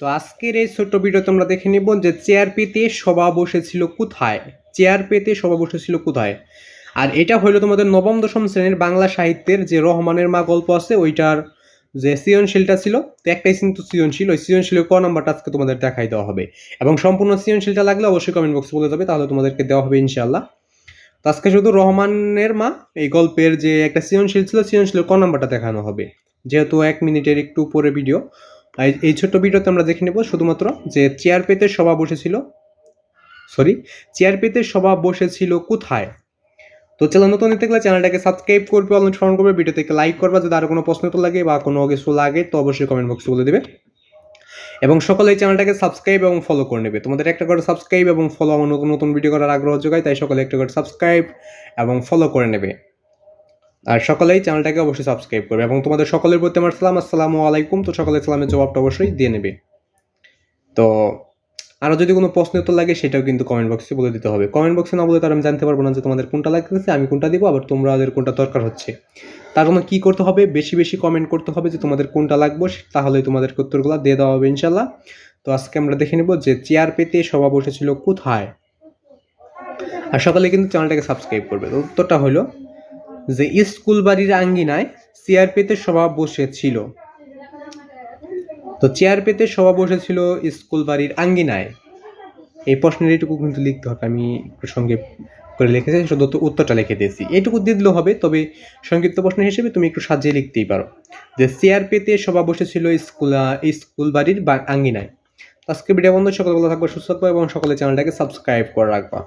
তো আজকের এই ছোট্ট ভিডিও তোমরা দেখে নিব যে চেয়ার পেতে সভা বসেছিল কোথায়? চেয়ার পেতে সভা বসেছিল কোথায়? আর এটা হলো তোমাদের নবম, দশম শ্রেণির বাংলা সাহিত্যের যে রহমানের মা গল্প আছে, ওইটার যে সৃজনশীলটা ছিল, তো একটাই কিন্তু সৃজনশীল। ওই সৃজনশীলের ক নাম্বারটা আজকে তোমাদের দেখাই দেওয়া হবে। এবং সম্পূর্ণ সৃজনশীলটা লাগলে অবশ্যই কমেন্ট বক্সে বলে যাবে, তাহলে তোমাদেরকে দেওয়া হবে ইনশাল্লাহ তো আজকে শুধু রহমানের মা, এই গল্পের যে একটা সৃজনশীল ছিল, সৃজনশীলের ক নাম্বারটা দেখানো হবে। যেহেতু এক মিনিটের একটু উপরে ভিডিও এই- ছোট্ট ভিডিওতে আমরা দেখে নেব শুধুমাত্র যে চেয়ার পেতে সভা বসেছিল। সরি চেয়ার পেতে সভা বসেছিল কোথায়? তো চ্যানেল নতুন নিতে গেলে চ্যানেলটাকে সাবস্ক্রাইব করবে অলরেডি স্মরণ করবে ভিডিওতে লাইক করবে, যদি আর কোনো প্রশ্ন তো লাগে বা কোনো কিছু লাগে, তো অবশ্যই কমেন্ট বক্সে বলে দেবে। এবং সকলে এই চ্যানেলটাকে সাবস্ক্রাইব এবং ফলো করে নেবে। তোমাদের একটা করে সাবস্ক্রাইব এবং ফলো আমার নতুন নতুন ভিডিও করার আগ্রহ যোগায়, তাই সকলে একটা করে সাবস্ক্রাইব এবং ফলো করে নেবে। আর সকলেই চ্যানেলটাকে অবশ্যই সাবস্ক্রাইব করবে এবং তোমাদের সকলের প্রতি আমার সালাম, আসসালামু আলাইকুম। তো সকলে সালামের জবাবটা অবশ্যই দিয়ে নেবে। তো আরও যদি কোনো প্রশ্ন উত্তর লাগে, সেটাও কিন্তু কমেন্ট বক্সে বলে দিতে হবে। কমেন্ট বক্সে না বলে তার আমি জানতে পারব না যে তোমাদের কোনটা লাগতেছে আমি কোনটা দিব, আবার তোমাদের কোনটা দরকার হচ্ছে। তার জন্য কী করতে হবে, বেশি বেশি কমেন্ট করতে হবে যে তোমাদের কোনটা লাগবে তাহলে তোমাদের উত্তরগুলো দিয়ে দেওয়া হবে ইনশাল্লাহ তো আজকে আমরা দেখে নেব যে চেয়ার পেতে সভা বসেছিল কোথায়। আর সকালে কিন্তু চ্যানেলটাকে সাবস্ক্রাইব করবে। উত্তরটা হলো যে স্কুল বাড়ির আঙ্গিনায় চেয়ার পেতে সভা বসেছিল। তো চেয়ার পেতে সভা বসেছিল স্কুল বাড়ির আঙ্গিনায়। এই প্রশ্নের এইটুকু কিন্তু লিখতে হবে, আমি একটু সঙ্গে করে লিখেছি শুধু উত্তরটা লিখে দিয়েছি। এইটুকু দিয়ে দিলেও হবে, তবে সংক্ষিপ্ত প্রশ্ন হিসেবে তুমি একটু সাজিয়ে লিখতেই পারো। যে চেয়ার পেতে সভা বসেছিল স্কুল স্কুল বাড়ির আঙ্গিনায়। আজকে ভিডিও বন্ধ, সকলে ভালো থাকবে, সুস্থ থাকবে এবং সকলে চ্যানেলটাকে সাবস্ক্রাইব করে রাখবা।